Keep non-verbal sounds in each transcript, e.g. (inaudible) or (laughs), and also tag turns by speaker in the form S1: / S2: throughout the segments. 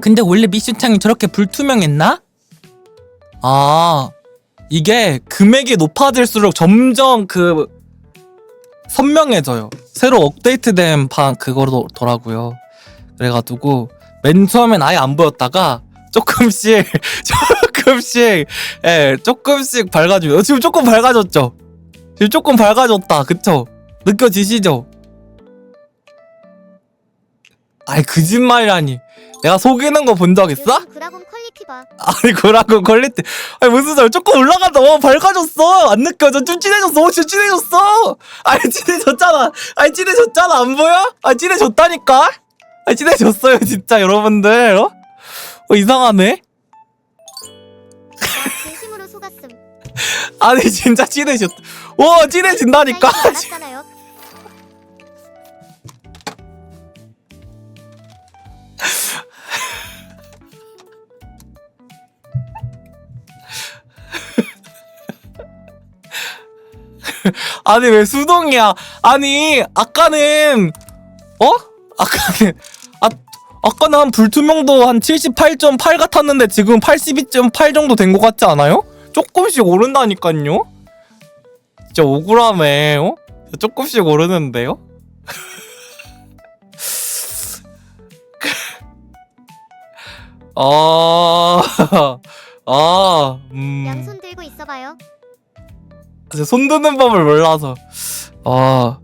S1: 근데 원래 미션창이 저렇게 불투명했나? 아 이게 금액이 높아질수록 점점 그 선명해져요. 새로 업데이트된 방 그거더라고요. 그래가지고 맨 처음엔 아예 안 보였다가 조금씩 (laughs) 조금씩 예 조금씩 밝아지고 지금 조금 밝아졌죠. 지금 조금 밝아졌다. 그쵸? 느껴지시죠? 아이 거짓말이라니. 내가 속이는 거 본 적 있어?
S2: 요즘 그라곤 퀄리티 봐.
S1: 아니 그라고 퀄리티 아니 무슨 소리 조금 올라간다 어 밝아졌어 안 느껴져 좀 진해졌어 어 진짜 진해졌어 아니 진해졌잖아 아니 진해졌잖아 안 보여? 아니 진해졌다니까 아니 진해졌어요 진짜 여러분들 어? 어 이상하네
S2: 나 진심으로 속았음.
S1: 아니 진짜 진해졌 와 진해진다니까
S2: 알았잖아요. (laughs)
S1: 아니 왜 수동이야 아니 아까는 어? 아까는 아 아까는 한 불투명도 한 78.8 같았는데 지금 82.8 정도 된 것 같지 않아요? 조금씩 오른다니까요? 진짜 억울하네 어? 조금씩 오르는데요? (laughs) 아, (laughs) 아, 음.
S2: 양손 들고 있어봐요.
S1: 이제 손 드는 법을 몰라서. 아,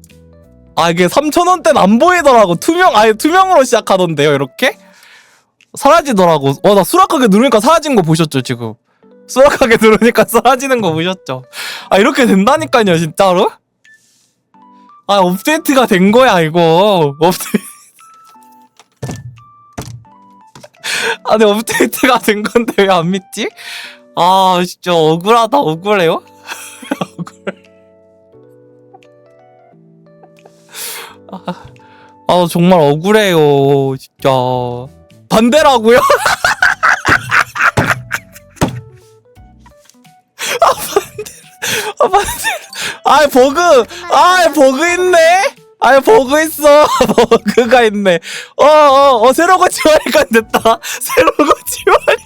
S1: 아 이게 3,000원대는 안 보이더라고. 투명 아예 투명으로 시작하던데요 이렇게? 사라지더라고. 와 나 수락하게 누르니까 사라진 거 보셨죠 지금? 수락하게 (laughs) 누르니까 사라지는 거 보셨죠? 아 이렇게 된다니까요 진짜로? 아 업데이트가 된 거야 이거. 업데이트. (laughs) 아니 업데이트가 된 건데 왜 안 믿지? 아 진짜 억울하다. 억울해요 (laughs) 아 정말 억울해요 진짜. 반대라고요? (laughs) 아 반대 아 반대 아 버그 아 버그 있네? 아 버그 있어. (laughs) 버그가 있네. 어어어 새로 고침하니까 됐다. 새로 됐다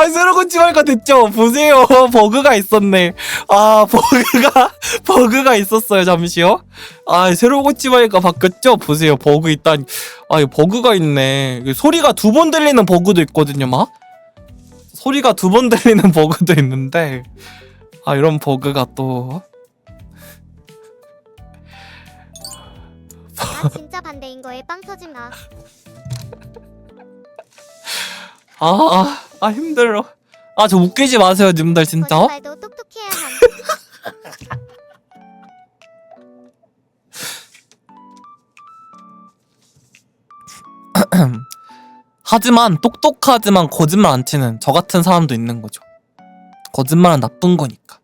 S1: 아 새로 고침하니까 됐죠. 보세요. (laughs) 버그가 있었네. 아 버그가 (laughs) 버그가 있었어요 잠시요. 아 새로 고침하니까 바뀌었죠? 보세요. 버그 있다니 아 버그가 있네. 소리가 두 번 들리는 버그도 있거든요 막. 소리가 두 번 (laughs) 들리는 버그도 있는데. 아 이런 버그가 또.
S2: 나 진짜 반대인 거에 빵 터짐 나.
S1: 아, 아, 아 힘들어. 아, 저 웃기지 마세요, 님들 진짜. 어?
S2: 거짓말도 똑똑해야 함. (laughs)
S1: 하지만 똑똑하지만 거짓말 안 치는 저 같은 사람도 있는 거죠. 거짓말은 나쁜 거니까.